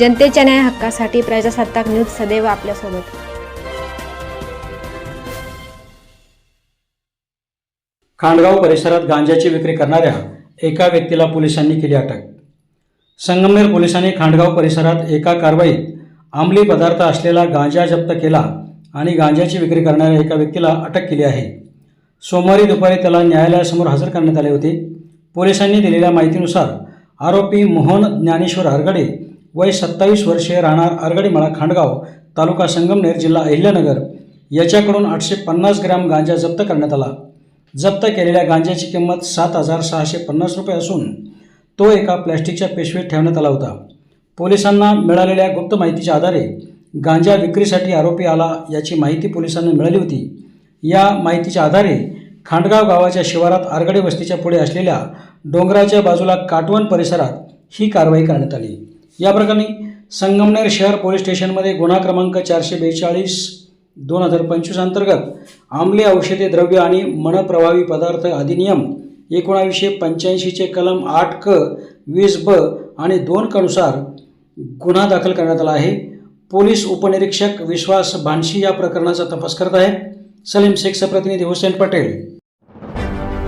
जनतेच्या न्याय हक्कासाठी प्रजासत्ताक न्यूज सदैव आपल्यासोबत. खांडगाव परिसरात गांजाची विक्री करणाऱ्या एका व्यक्तीला पोलिसांनी केली अटक. संगमनेर पोलिसांनी खांडगाव परिसरात एका कारवाईत अंमली पदार्थ असलेला गांजा जप्त केला आणि गांजाची विक्री करणाऱ्या एका व्यक्तीला अटक केली आहे. सोमवारी दुपारी त्याला न्यायालयासमोर हजर करण्यात आले होते. पोलिसांनी दिलेल्या माहितीनुसार आरोपी मोहन ज्ञानेश्वर हरगडे वय सत्तावीस वर्षे राहणार आरगडीमाळा खांडगाव तालुका संगमनेर जिल्हा अहिल्यानगर. याच्याकडून आठशे पन्नास ग्रॅम गांजा जप्त करण्यात आला. जप्त केलेल्या गांजाची किंमत सात हजार सहाशे पन्नास रुपये असून तो एका प्लॅस्टिकच्या पिशवीत ठेवण्यात आला होता. पोलिसांना मिळालेल्या गुप्त माहितीच्या आधारे गांजा विक्रीसाठी आरोपी आला याची माहिती पोलिसांना मिळाली होती. या माहितीच्या आधारे खांडगाव गावाच्या शिवारात आरगडे वस्तीच्या पुढे असलेल्या डोंगराच्या बाजूला काटवण परिसरात ही कारवाई करण्यात आली. या प्रकरणी संगमनेर शहर पोलीस स्टेशनमध्ये गुन्हा क्रमांक चारशे बेचाळीस दोन हजार पंचवीस अंतर्गत आंमली औषधे द्रव्य आणि मनप्रभावी पदार्थ अधिनियम एकोणावीसशे पंच्याऐंशीचे कलम आठ क वीस ब आणि दोन कनुसार गुन्हा दाखल करण्यात आला आहे. पोलीस उपनिरीक्षक विश्वास भानशी या प्रकरणाचा तपास करत आहेत. सलीम शेख प्रतिनिधी हुसेन पटेल.